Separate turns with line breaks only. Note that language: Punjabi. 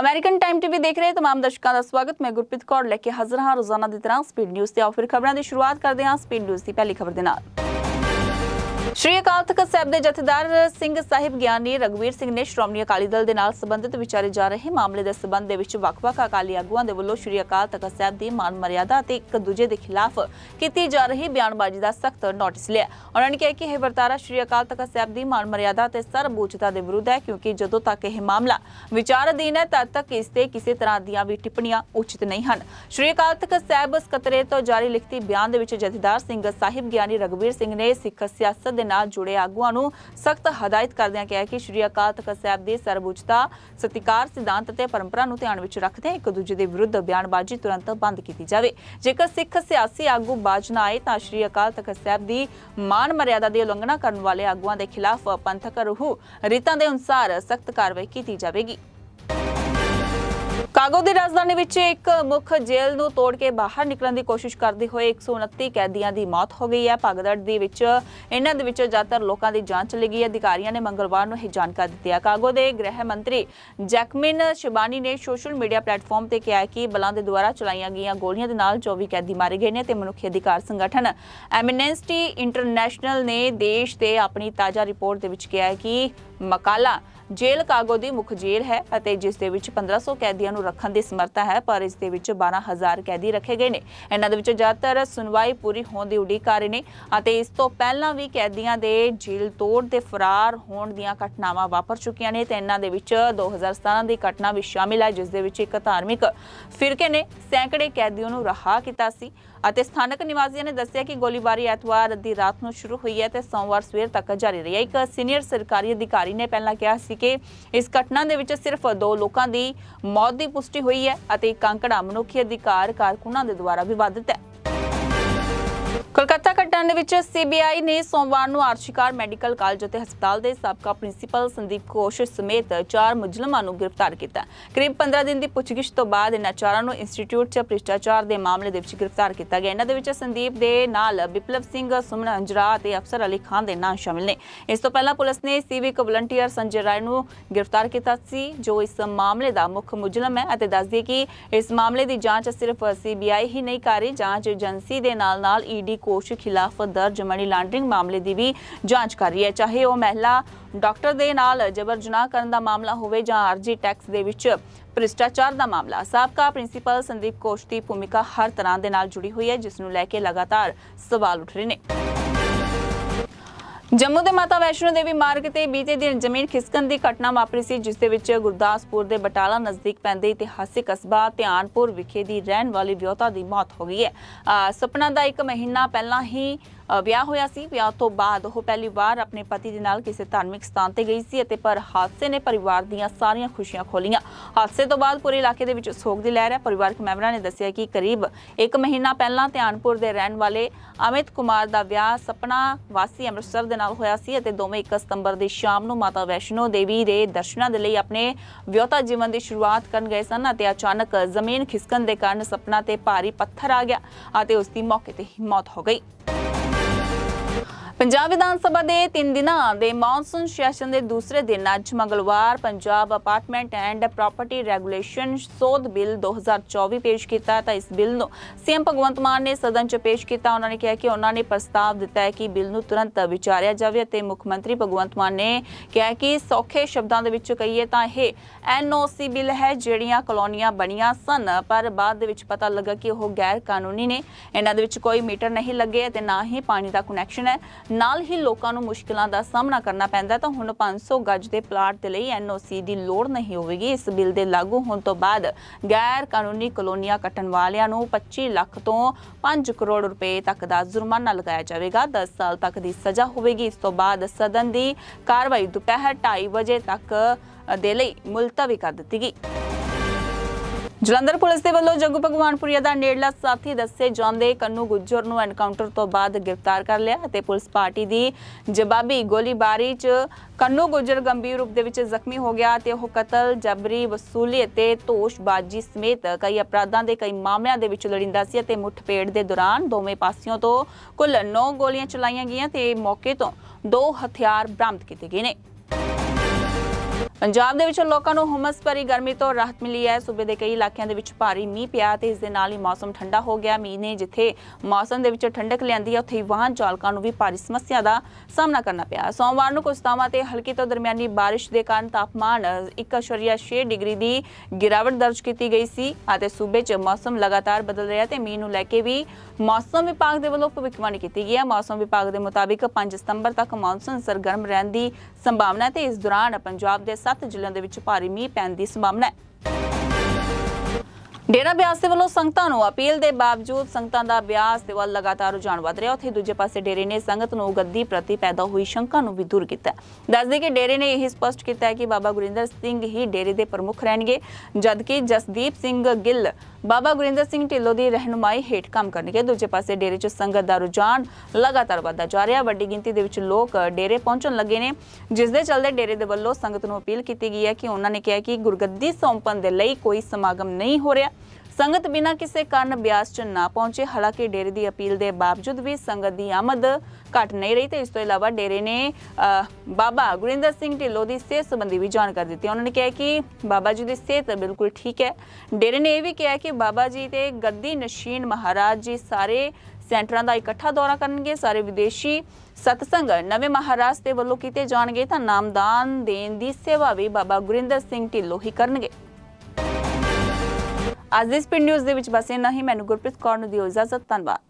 ਅਮਰੀਕਨ ਟਾਈਮ ਟੀਵੀ ਦੇਖ ਰਹੇ ਤਮਾਮ ਦਰਸ਼ਕਾਂ ਦਾ ਸਵਾਗਤ। ਮੈਂ ਗੁਰਪ੍ਰੀਤ ਕੌਰ, ਲੈ ਕੇ ਹਾਜ਼ਰ ਹਾਂ ਰੋਜ਼ਾਨਾ ਦੀ ਤਰ੍ਹਾਂ ਸਪੀਡ ਨਿਊਜ਼ ਤੇ ਆਓ ਫਿਰ ਖਬਰਾਂ ਦੀ ਸ਼ੁਰੂਆਤ ਕਰਦੇ ਹਾਂ ਸਪੀਡ ਨਿਊਜ਼ ਦੀ ਪਹਿਲੀ ਖਬਰ ਦੇ ਨਾਲ। ਸ਼੍ਰੀ ਅਕਾਲ ਤਖਤ ਸਾਹਿਬ ਦੇ ਜਥੇਦਾਰ ਸਿੰਘ ਸਾਹਿਬ ਗਿਆਨੀ ਰਗਵੀਰ ਸਿੰਘ ਨੇ ਸ਼੍ਰੋਮਣੀ ਅਕਾਲੀ ਦਲ ਦੇ ਨਾਲ ਸੰਬੰਧਿਤ ਵਿਚਾਰੇ ਜਾ ਰਹੇ ਮਾਮਲੇ ਦੇ ਸਬੰਧ ਦੇ ਵਿੱਚ ਵੱਖ-ਵੱਖ ਅਕਾਲੀ ਆਗੂਆਂ ਦੇ ਵੱਲੋਂ ਸ਼੍ਰੀ ਅਕਾਲ ਤਖਤ ਸਾਹਿਬ ਦੀ ਮਾਨ ਮਰਿਆਦਾ ਅਤੇ ਇੱਕ ਦੂਜੇ ਦੇ ਖਿਲਾਫ ਕੀਤੀ ਜਾ ਰਹੀ ਬਿਆਨਬਾਜ਼ੀ ਦਾ ਸਖਤ ਨੋਟਿਸ ਲਿਆ। ਉਹਨਾਂ ਨੇ ਕਿਹਾ ਕਿ ਇਹ ਵਰਤਾਰਾ ਸ਼੍ਰੀ ਅਕਾਲ ਤਖਤ ਸਾਹਿਬ ਦੀ ਮਾਨ ਮਰਿਆਦਾ ਤੇ ਸਰਬਉੱਚਤਾ ਦੇ ਵਿਰੁੱਧ ਹੈ ਕਿਉਂਕਿ ਜਦੋਂ ਤੱਕ ਇਹ ਮਾਮਲਾ ਵਿਚਾਰ ਅਧੀਨ ਹੈ, ਤਦ ਤੱਕ ਇਸ ਤੇ ਕਿਸੇ ਤਰ੍ਹਾਂ ਦੀਆਂ ਵੀ ਟਿੱਪਣੀਆਂ ਉਚਿਤ ਨਹੀਂ ਹਨ। ਸ਼੍ਰੀ ਅਕਾਲ ਤਖਤ ਸਾਹਿਬ ਸਕੱਤਰੇ ਤੋਂ ਜਾਰੀ ਲਿਖਤੀ ਬਿਆਨ ਦੇ ਵਿੱਚ ਜਥੇਦਾਰ ਸਿੰਘ ਸਾਹਿਬ ਗਿਆਨੀ ਰਗਵੀਰ ਸਿੰਘ ਨੇ ਸਿੱਖ ਸਿਆਸਤ ਦੇ ਨਾਲ ਜੁੜੇ ਆਗੂਆਂ ਨੂੰ ਸਖਤ ਹਦਾਇਤ ਕਰਦਿਆਂ ਕਿਹਾ ਕਿ ਸ਼੍ਰੀ ਅਕਾਲ ਤਖਤ ਸਾਹਿਬ ਦੀ ਸਰਬਉੱਚਤਾ, ਸਤਿਕਾਰ ਸਿਧਾਂਤ ਅਤੇ ਪਰੰਪਰਾ ਨੂੰ ਧਿਆਨ ਵਿੱਚ ਰੱਖਦੇ ਇੱਕ ਦੂਜੇ ਦੇ ਵਿਰੁੱਧ ਬਿਆਨਬਾਜ਼ੀ ਤੁਰੰਤ ਬੰਦ ਕੀਤੀ ਜਾਵੇ। ਜੇਕਰ ਸਿੱਖ ਸਿਆਸੀ ਆਗੂ ਬਾਜ ਨਾ ਆਏ ਤਾਂ ਸ਼੍ਰੀ ਅਕਾਲ ਤਖਤ ਸਾਹਿਬ ਦੀ ਮਾਨ ਮਰਿਆਦਾ ਦੀ ਉਲੰਘਣਾ ਕਰਨ ਵਾਲੇ ਆਗੂਆਂ ਦੇ ਖਿਲਾਫ ਪੰਥਕ ਰੂਹ ਰੀਤਾਂ ਦੇ ਅਨੁਸਾਰ ਸਖਤ ਕਾਰਵਾਈ ਕੀਤੀ ਜਾਵੇਗੀ। ਕਾਗੋ ਦੀ ਰਾਜਧਾਨੀ ਵਿੱਚ ਇੱਕ ਮੁੱਖ ਜੇਲ੍ਹ ਨੂੰ ਤੋੜ ਕੇ ਬਾਹਰ ਨਿਕਲਣ ਦੀ ਕੋਸ਼ਿਸ਼ ਕਰਦੇ ਹੋਏ 129 ਕੈਦੀਆਂ ਦੀ ਮੌਤ ਹੋ ਗਈ ਹੈ। ਭਗਦੜ ਦੇ ਵਿੱਚ, ਇਹਨਾਂ ਦੇ ਵਿੱਚੋਂ ਜ਼ਿਆਦਾਤਰ ਲੋਕਾਂ ਦੀ ਜਾਂਚ ਚਲੀ ਗਈ ਹੈ। ਅਧਿਕਾਰੀਆਂ ਨੇ ਮੰਗਲਵਾਰ ਨੂੰ ਇਹ ਜਾਣਕਾਰੀ ਦਿੱਤੀ ਹੈ। ਕਾਗੋ ਦੇ ਗ੍ਰਹਿ ਮੰਤਰੀ ਜੈਕਮਿਨ ਸ਼ਿਬਾਨੀ ਨੇ ਸੋਸ਼ਲ ਮੀਡੀਆ ਪਲੇਟਫਾਰਮ ਤੇ ਕਿਹਾ ਕਿ ਬਲਾਂ ਦੇ ਦੁਆਰਾ ਚਲਾਈਆਂ ਗਈਆਂ ਗੋਲੀਆਂ ਦੇ ਨਾਲ 24 ਕੈਦੀ ਮਾਰੇ ਗਏ ਨੇ ਤੇ ਮਨੁੱਖੀ ਅਧਿਕਾਰ ਸੰਗਠਨ ਐਮਨੈਸਟੀ ਇੰਟਰਨੈਸ਼ਨਲ ਨੇ ਦੇਸ਼ ਤੇ ਆਪਣੀ ਤਾਜ਼ਾ ਰਿਪੋਰਟ ਦੇ ਵਿੱਚ ਕਿਹਾ ਹੈ ਕਿ ਮਕਾਲਾ ਜੇਲ੍ਹ ਕਾਗੋ ਦੀ ਮੁੱਖ ਜੇਲ੍ਹ ਹੈ ਅਤੇ ਜਿਸ ਦੇ ਵਿੱਚ 1500 ਕੈਦੀਆਂ ਨੂੰ ਰੱਖਣ ਦੀ ਸਮਰੱਥਾ ਹੈ, ਪਰ ਇਸ ਦੇ ਵਿੱਚ 12000 ਕੈਦੀ ਰੱਖੇ ਗਏ ਨੇ। ਇਹਨਾਂ ਦੇ ਵਿੱਚ ਜ਼ਿਆਦਾਤਰ ਸੁਣਵਾਈ ਪੂਰੀ ਹੋਣ ਦੀ ਉਡੀਕ ਕਰ ਰਹੇ ਨੇ ਅਤੇ ਇਸ ਤੋਂ ਪਹਿਲਾਂ ਵੀ ਕੈਦੀਆਂ ਦੇ ਜੇਲ੍ਹ ਤੋੜ ਤੇ ਫਰਾਰ ਹੋਣ ਦੀਆਂ ਘਟਨਾਵਾਂ ਵਾਪਰ ਚੁੱਕੀਆਂ ਨੇ ਤੇ ਇਹਨਾਂ ਦੇ ਵਿੱਚ 2017 ਦੀ ਘਟਨਾ ਵੀ ਸ਼ਾਮਿਲ ਹੈ, ਜਿਸ ਦੇ ਵਿੱਚ ਇੱਕ ਧਾਰਮਿਕ ਫਿਰਕੇ ਨੇ ਸੈਂਕੜੇ ਕੈਦੀਆਂ ਨੂੰ ਰਿਹਾ ਕੀਤਾ ਸੀ। ਅਤੇ ਸਥਾਨਕ ਨਿਵਾਸੀਆਂ ਨੇ ਦੱਸਿਆ ਕਿ ਗੋਲੀਬਾਰੀ ਐਤਵਾਰ ਅੱਧੀ ਰਾਤ ਨੂੰ ਸ਼ੁਰੂ ਹੋਈ ਹੈ ਤੇ ਸੋਮਵਾਰ ਸਵੇਰ ਤੱਕ ਜਾਰੀ ਰਹੀ ਹੈ। ਇੱਕ ਸੀਨੀਅਰ ਸਰਕਾਰੀ ਅਧਿਕਾਰੀ ਨੇ ਪਹਿਲਾਂ ਕਿਹਾ ਸੀ ਕਿ ਇਸ ਘਟਨਾ ਦੇ ਵਿੱਚ ਸਿਰਫ ਦੋ ਲੋਕਾਂ ਦੀ ਮੌਤ ਦੀ ਪੁਸ਼ਟੀ ਹੋਈ ਹੈ ਅਤੇ ਇੱਕ ਅੰਕੜਾ ਮਨੁੱਖੀ ਅਧਿਕਾਰ ਕਾਰਕੁਨਾਂ ਦੇ ਦੁਆਰਾ ਵਿਵਾਦਿਤ ਹੈ। ਕੋਲਕਾਤਾ ਘਟਨਾ ਦੇ ਵਿੱਚ ਸੀਬੀਆਈ ਨੇ ਸੋਮਵਾਰ ਨੂੰ ਆਰਸ਼ਿਕਾਰ ਮੈਡੀਕਲ ਕਾਲਜ ਅਤੇ ਹਸਪਤਾਲ ਦੇ ਸਾਬਕਾ ਪ੍ਰਿੰਸੀਪਲ ਸੰਦੀਪ ਘੋਸ਼ ਸਮੇਤ ਚਾਰ ਮੁਜਰਮਾਂ ਨੂੰ ਗ੍ਰਿਫਤਾਰ ਕੀਤਾ। ਕਰੀਬ 15 ਦਿਨ ਦੀ ਪੁੱਛਗਿੱਛ ਤੋਂ ਬਾਅਦ ਇਹਨਾਂ ਚਾਰਾਂ ਨੂੰ ਇੰਸਟੀਚਿਊਟ 'ਚ ਭ੍ਰਿਸ਼ਟਾਚਾਰ ਦੇ ਮਾਮਲੇ ਦੇ ਵਿੱਚ ਗ੍ਰਿਫਤਾਰ ਕੀਤਾ ਗਿਆ। ਇਹਨਾਂ ਦੇ ਵਿੱਚ ਸੰਦੀਪ ਦੇ ਨਾਲ ਵਿਪਲਵ ਸਿੰਘ, ਸੁਮਨ ਅੰਜਰਾ ਅਤੇ ਅਫਸਰ ਅਲੀ ਖਾਨ ਦੇ ਨਾਂ ਸ਼ਾਮਿਲ ਨੇ। ਇਸ ਤੋਂ ਪਹਿਲਾਂ ਪੁਲਿਸ ਨੇ ਸਿਵਿਕ ਵਲੰਟੀਅਰ ਸੰਜੇ ਰਾਏ ਨੂੰ ਗ੍ਰਿਫਤਾਰ ਕੀਤਾ ਸੀ, ਜੋ ਇਸ ਮਾਮਲੇ ਦਾ ਮੁੱਖ ਮੁਜ਼ਲਮ ਹੈ ਅਤੇ ਦੱਸਦੀ ਕਿ ਇਸ ਮਾਮਲੇ ਦੀ ਜਾਂਚ ਸਿਰਫ ਸੀਬੀਆਈ ਹੀ ਨਹੀਂ ਕਰ ਰਹੀ, ਜਾਂਚ ਏਜੰਸੀ ਦੇ ਨਾਲ ਨਾਲ ਈਡੀ ਕੋਸ਼ ਖਿਲਾਫ ਦਰਜ ਮਨੀ ਲਾਂਡਰਿੰਗ ਮਾਮਲੇ ਦੀ ਵੀ ਜਾਂਚ ਕਰ ਰਹੀ ਹੈ। ਚਾਹੇ ਉਹ ਮਹਿਲਾ ਡਾਕਟਰ ਦੇ ਨਾਲ ਜਬਰ ਜਨਾਹ ਕਰਨ ਦਾ ਮਾਮਲਾ ਹੋਵੇ ਜਾਂ ਆਰਜੀ ਟੈਕਸ ਦੇ ਵਿੱਚ ਭ੍ਰਿਸ਼ਟਾਚਾਰ ਦਾ ਮਾਮਲਾ। ਸਾਬਕਾ ਪ੍ਰਿੰਸੀਪਲ ਸੰਦੀਪ ਕੋਸ਼ ਦੀ ਭੂਮਿਕਾ ਹਰ ਤਰ੍ਹਾਂ ਦੇ ਨਾਲ ਜੁੜੀ ਹੋਈ ਹੈ, ਜਿਸ ਨੂੰ ਲੈ ਕੇ ਲਗਾਤਾਰ ਸਵਾਲ ਉੱਠ ਰਹੇ ਨੇ। ਜੰਮੂ ਦੇ ਮਾਤਾ ਵੈਸ਼ਨੋ ਦੇਵੀ ਮਾਰਗ ਤੇ ਬੀਤੇ ਦਿਨ ਜ਼ਮੀਨ ਖਿਸਕਣ ਦੀ ਘਟਨਾ ਵਾਪਰੀ ਸੀ, ਜਿਸ ਦੇ ਵਿੱਚ ਗੁਰਦਾਸਪੁਰ ਦੇ ਬਟਾਲਾ ਨਜ਼ਦੀਕ ਪੈਂਦੇ ਇਤਿਹਾਸਿਕ ਕਸਬਾ ਧਿਆਨਪੁਰ ਵਿਖੇ ਦੀ ਰਹਿਣ ਵਾਲੀ ਵਿਆਹੁਤਾ ਦੀ ਮੌਤ ਹੋ ਗਈ ਹੈ। ਅਹ ਸੁਪਨਾ ਦਾ ਇੱਕ ਮਹੀਨਾ ਪਹਿਲਾਂ ਹੀ ਵਿਆਹ ਹੋਇਆ ਸੀ। ਵਿਆਹ ਤੋਂ ਬਾਅਦ ਉਹ ਪਹਿਲੀ ਵਾਰ ਆਪਣੇ ਪਤੀ ਦੇ ਨਾਲ ਕਿਸੇ ਧਾਰਮਿਕ ਸਥਾਨ ਤੇ ਗਈ ਸੀ ਅਤੇ ਪਰ ਹਾਦਸੇ ਨੇ ਪਰਿਵਾਰ ਦੀਆਂ ਸਾਰੀਆਂ ਖੁਸ਼ੀਆਂ ਖੋਲੀਆਂ ਹਾਦਸੇ ਤੋਂ ਬਾਅਦ ਪੂਰੇ ਇਲਾਕੇ ਦੇ ਵਿੱਚ ਸੋਗ ਦੀ ਲਹਿਰ ਹੈ। ਪਰਿਵਾਰਕ ਮੈਂਬਰਾਂ ਨੇ ਦੱਸਿਆ ਕਿ ਕਰੀਬ 1 ਮਹੀਨਾ ਪਹਿਲਾਂ ਧਿਆਨਪੁਰ ਦੇ ਰਹਿਣ ਵਾਲੇ ਅਮਿਤ ਕੁਮਾਰ ਦਾ ਵਿਆਹ ਸਪਨਾ ਵਾਸੀ ਅੰਮ੍ਰਿਤਸਰ ਦੇ ਨਾਲ ਹੋਇਆ ਸੀ ਅਤੇ ਦੋਵੇਂ 1 ਸਤੰਬਰ ਦੀ ਸ਼ਾਮ ਨੂੰ ਮਾਤਾ ਵੈਸ਼ਨੋ ਦੇਵੀ ਦੇ ਦਰਸ਼ਨਾਂ ਦੇ ਲਈ ਆਪਣੇ ਵਿਆਹਤਾ ਜੀਵਨ ਦੀ ਸ਼ੁਰੂਆਤ ਕਰਨ ਗਏ ਸਨ ਅਤੇ ਅਚਾਨਕ ਜ਼ਮੀਨ ਖਿਸਕਣ ਦੇ ਕਾਰਨ ਸਪਨਾ ਤੇ ਭਾਰੀ ਪੱਥਰ ਆ ਗਿਆ ਅਤੇ ਉਸ ਦੀ ਮੌਕੇ ਤੇ ਹੀ ਮੌਤ ਹੋ ਗਈ। ਪੰਜਾਬ ਵਿਧਾਨ ਸਭਾ ਦੇ 3 ਦਿਨਾਂ ਦੇ ਮੌਨਸੂਨ ਸੈਸ਼ਨ ਦੇ ਦੂਸਰੇ ਦਿਨ ਅੱਜ ਮੰਗਲਵਾਰ Punjab apartment and property regulation ਸੋਧ ਬਿੱਲ 2024 ਪੇਸ਼ ਕੀਤਾ ਤਾਂ ਇਸ ਬਿੱਲ ਨੂੰ ਸੀਐਮ ਭਗਵੰਤ ਮਾਨ ਨੇ ਸਦਨ 'ਚ ਪੇਸ਼ ਕੀਤਾ। ਉਹਨਾਂ ਨੇ ਕਿਹਾ ਕਿ ਉਹਨਾਂ ਨੇ ਪ੍ਰਸਤਾਵ ਦਿੱਤਾ ਹੈ ਕਿ ਬਿੱਲ ਨੂੰ ਤੁਰੰਤ ਵਿਚਾਰਿਆ ਜਾਵੇ ਅਤੇ ਮੁੱਖ ਮੰਤਰੀ ਭਗਵੰਤ ਮਾਨ ਨੇ ਕਿਹਾ ਕਿ ਸੌਖੇ ਸ਼ਬਦਾਂ ਦੇ ਵਿੱਚ ਕਹੀਏ ਤਾਂ ਇਹ ਐਨਓਸੀ ਬਿੱਲ ਹੈ, ਜਿਹੜੀਆਂ ਕਲੋਨੀਆਂ ਬਣੀਆਂ ਸਨ। ਪਰ ਬਾਅਦ ਦੇ ਵਿੱਚ ਪਤਾ ਲੱਗਾ ਕਿ ਉਹ ਗੈਰ ਕਾਨੂੰਨੀ ਨੇ। ਇਹਨਾਂ ਦੇ ਵਿੱਚ ਕੋਈ ਮੀਟਰ ਨਹੀਂ ਲੱਗੇ ਅਤੇ ਨਾ ਹੀ ਪਾਣੀ ਦਾ ਕਨੈਕਸ਼ਨ ਹੈ। ਨਾਲ ਹੀ ਲੋਕਾਂ ਨੂੰ ਮੁਸ਼ਕਲਾਂ ਦਾ ਸਾਹਮਣਾ ਕਰਨਾ ਪੈਂਦਾ ਤਾਂ ਹੁਣ 500 ਗੱਜ ਦੇ ਪਲਾਟ ਦੇ ਲਈ ਐਨਓਸੀ ਦੀ ਲੋੜ ਨਹੀਂ ਹੋਵੇਗੀ। ਇਸ ਬਿੱਲ ਦੇ ਲਾਗੂ ਹੋਣ ਤੋਂ ਬਾਅਦ ਗੈਰ ਕਾਨੂੰਨੀ ਕਲੋਨੀਆਂ ਕੱਟਣ ਵਾਲਿਆਂ ਨੂੰ 25 ਲੱਖ ਤੋਂ 5 ਕਰੋੜ ਰੁਪਏ ਤੱਕ ਦਾ ਜੁਰਮਾਨਾ ਲਗਾਇਆ ਜਾਵੇਗਾ। 10 ਸਾਲ ਤੱਕ ਦੀ ਸਜ਼ਾ ਹੋਵੇਗੀ। ਇਸ ਤੋਂ ਬਾਅਦ ਸਦਨ ਦੀ ਕਾਰਵਾਈ ਦੁਪਹਿਰ 2:30 ਵਜੇ ਤੱਕ ਦੇ ਲਈ ਮੁਲਤਵੀ ਕਰ ਦਿੱਤੀ ਗਈ। ਜਲੰਧਰ ਪੁਲਿਸ ਦੇ ਵੱਲੋਂ ਜੱਗੂ ਭਗਵਾਨਪੁਰੀਆ ਦਾ ਨੇੜਲਾ ਸਾਥੀ ਦੱਸੇ ਜਾਂਦੇ ਕੰਨੂ ਗੁੱਜਰ ਨੂੰ ਐਨਕਾਊਂਟਰ ਤੋਂ ਬਾਅਦ ਗ੍ਰਿਫਤਾਰ ਕਰ ਲਿਆ ਅਤੇ ਪੁਲਿਸ ਪਾਰਟੀ ਦੀ ਜਵਾਬੀ ਗੋਲੀਬਾਰੀ 'ਚ ਕੰਨੂ ਗੁੱਜਰ ਗੰਭੀਰ ਰੂਪ ਦੇ ਵਿੱਚ ਜ਼ਖਮੀ ਹੋ ਗਿਆ ਤੇ ਉਹ ਕਤਲ, ਜਬਰੀ, ਵਸੂਲੀ ਅਤੇ ਧੋਸ਼ਬਾਜ਼ੀ ਸਮੇਤ ਕਈ ਅਪਰਾਧਾਂ ਦੇ ਕਈ ਮਾਮਲਿਆਂ ਦੇ ਵਿੱਚ ਲੜਿੰਦਾ ਸੀ ਅਤੇ ਮੁੱਠਭੇੜ ਦੇ ਦੌਰਾਨ ਦੋਵੇਂ ਪਾਸਿਓਂ ਤੋਂ ਕੁੱਲ 9 ਗੋਲੀਆਂ ਚਲਾਈਆਂ ਗਈਆਂ ਤੇ ਮੌਕੇ ਤੋਂ ਦੋ ਹਥਿਆਰ ਬਰਾਮਦ ਕੀਤੇ ਗਏ ਨੇ। ਪੰਜਾਬ ਦੇ ਵਿੱਚ ਲੋਕਾਂ ਨੂੰ ਹੁਮਸ ਭਰੀ ਗਰਮੀ ਤੋਂ ਰਾਹਤ ਮਿਲੀ ਹੈ। ਸੂਬੇ ਦੇ ਕਈ ਇਲਾਕਿਆਂ ਦੇ ਵਿੱਚ ਭਾਰੀ ਮੀਂਹ ਪਿਆ ਤੇ ਇਸ ਦੇ ਨਾਲ ਹੀ ਮੌਸਮ ਠੰਡਾ ਹੋ ਗਿਆ। ਮੀਂਹ ਨੇ ਜਿੱਥੇ ਮੌਸਮ ਦੇ ਵਿੱਚ ਠੰਡਕ ਲਿਆਂਦੀ ਹੈ, ਉੱਥੇ ਹੀ ਵਾਹਨ ਚਾਲਕਾਂ ਨੂੰ ਵੀ ਭਾਰੀ ਸਮੱਸਿਆ ਦਾ ਸਾਹਮਣਾ ਕਰਨਾ ਪਿਆ। ਸੋਮਵਾਰ ਨੂੰ ਕੁਝ ਥਾਵਾਂ ਤੇ ਹਲਕੀ ਤੋਂ ਦਰਮਿਆਨੀ ਬਾਰਿਸ਼ ਦੇ ਕਾਰਨ ਤਾਪਮਾਨ 1.6 ਡਿਗਰੀ ਦੀ ਗਿਰਾਵਟ ਦਰਜ ਕੀਤੀ ਗਈ ਸੀ ਅਤੇ ਸੂਬੇ 'ਚ ਮੌਸਮ ਲਗਾਤਾਰ ਬਦਲ ਰਿਹਾ ਤੇ ਮੀਂਹ ਨੂੰ ਲੈ ਕੇ ਵੀ ਮੌਸਮ ਵਿਭਾਗ ਦੇ ਵੱਲੋਂ ਭਵਿੱਖਬਾਣੀ ਕੀਤੀ ਗਈ ਹੈ। ਮੌਸਮ ਵਿਭਾਗ ਦੇ ਮੁਤਾਬਿਕ 5 ਸਤੰਬਰ ਤੱਕ ਮੌਨਸੂਨ ਸਰਗਰਮ ਰਹਿਣ ਦੀ ਸੰਭਾਵਨਾ ਹੈ ਤੇ ਇਸ ਦੌਰਾਨ ਪੰਜਾਬ ਦੇ 7 ਜ਼ਿਲ੍ਹਿਆਂ ਦੇ ਵਿੱਚ ਭਾਰੀ ਮੀਂਹ ਪੈਣ ਦੀ ਸੰਭਾਵਨਾ ਹੈ। ਡੇਰਾ ਬਿਆਸ ਦੇ ਵੱਲੋਂ ਸੰਗਤਾਂ ਨੂੰ ਅਪੀਲ ਦੇ ਬਾਵਜੂਦ ਸੰਗਤਾਂ ਦਾ ਬਿਆਸ ਦੇ ਵੱਲ ਲਗਾਤਾਰ ਰੁਝਾਨ ਵਧ ਰਿਹਾ। ਉੱਥੇ ਦੂਜੇ ਪਾਸੇ ਡੇਰੇ ਨੇ ਸੰਗਤ ਨੂੰ ਗੱਦੀ ਪ੍ਰਤੀ ਪੈਦਾ ਹੋਈ ਸ਼ੰਕਾ ਨੂੰ ਵੀ ਦੂਰ ਕੀਤਾ। ਦੱਸਦੇ ਕਿ ਡੇਰੇ ਨੇ ਇਹ ਸਪਸ਼ਟ ਕੀਤਾ ਹੈ ਕਿ ਬਾਬਾ ਗੁਰਿੰਦਰ ਸਿੰਘ ਹੀ ਡੇਰੇ ਦੇ ਪ੍ਰਮੁੱਖ ਰਹਿਣਗੇ, ਜਦਕਿ ਜਸਦੀਪ ਸਿੰਘ ਗਿੱਲ ਬਾਬਾ ਗੁਰਿੰਦਰ ਸਿੰਘ ਢਿੱਲੋਂ ਦੀ ਰਹਿਨੁਮਾਈ ਹੇਠ ਕੰਮ ਕਰਨਗੇ। ਦੂਜੇ ਪਾਸੇ ਡੇਰੇ 'ਚ ਸੰਗਤ ਦਾ ਰੁਝਾਨ ਲਗਾਤਾਰ ਵਧਦਾ ਜਾ ਰਿਹਾ। ਵੱਡੀ ਗਿਣਤੀ ਦੇ ਵਿੱਚ ਲੋਕ ਡੇਰੇ ਪਹੁੰਚਣ ਲੱਗੇ ਨੇ, ਜਿਸ ਦੇ ਚੱਲਦੇ ਡੇਰੇ ਦੇ ਵੱਲੋਂ ਸੰਗਤ ਨੂੰ ਅਪੀਲ ਕੀਤੀ ਗਈ ਹੈ ਕਿ ਉਹਨਾਂ ਨੇ ਕਿਹਾ ਕਿ ਗੁਰਗੱਦੀ ਸੌਂਪਣ ਦੇ ਲਈ ਕੋਈ ਸਮਾਗਮ ਨਹੀਂ ਹੋ ਰਿਹਾ। ਸੰਗਤ ਬਿਨਾਂ ਕਿਸੇ ਕਾਰਨ ਬਿਆਸ 'ਚ ਨਾ ਪਹੁੰਚੇ। ਹਾਲਾਂਕਿ ਡੇਰੇ ਦੀ ਅਪੀਲ ਦੇ ਬਾਵਜੂਦ ਵੀ ਸੰਗਤ ਦੀ ਆਮਦ ਘਟ ਨਹੀਂ ਰਹੀ ਤੇ ਇਸ ਤੋਂ ਇਲਾਵਾ ਡੇਰੇ ਨੇ ਬਾਬਾ ਗੁਰਿੰਦਰ ਸਿੰਘ ਢਿੱਲੋਂ ਦੀ ਸਿਹਤ ਸੰਬੰਧੀ ਵੀ ਜਾਣਕਾਰੀ ਦਿੱਤੀ। ਉਹਨਾਂ ਨੇ ਕਿਹਾ ਕਿ ਬਾਬਾ ਜੀ ਦੀ ਸਿਹਤ ਬਿਲਕੁਲ ਠੀਕ ਹੈ। ਡੇਰੇ ਨੇ ਇਹ ਵੀ ਕਿਹਾ ਕਿ ਬਾਬਾ ਜੀ ਤੇ ਗੱਦੀ ਨਸ਼ੀਨ ਮਹਾਰਾਜ ਜੀ ਸਾਰੇ ਸੈਂਟਰਾਂ ਦਾ ਇਕੱਠਾ ਦੌਰਾ ਕਰਨਗੇ। ਸਾਰੇ ਵਿਦੇਸ਼ੀ ਸਤਸੰਗ ਨਵੇਂ ਮਹਾਰਾਜ ਦੇ ਵੱਲੋਂ ਕੀਤੇ ਜਾਣਗੇ ਤਾਂ ਨਾਮਦਾਨ ਦੇਣ ਦੀ ਸੇਵਾ ਵੀ ਬਾਬਾ ਗੁਰਿੰਦਰ ਸਿੰਘ ਢਿੱਲੋਂ ਹੀ ਕਰਨਗੇ। ਅੱਜ ਦੇ ਸਪੀਡ ਨਿਊਜ਼ ਦੇ ਵਿੱਚ ਬਸ ਇੰਨਾ ਹੀ। ਮੈਨੂੰ ਗੁਰਪ੍ਰੀਤ ਕੌਰ ਨੂੰ ਦਿਓ ਇਜਾਜ਼ਤ। ਧੰਨਵਾਦ।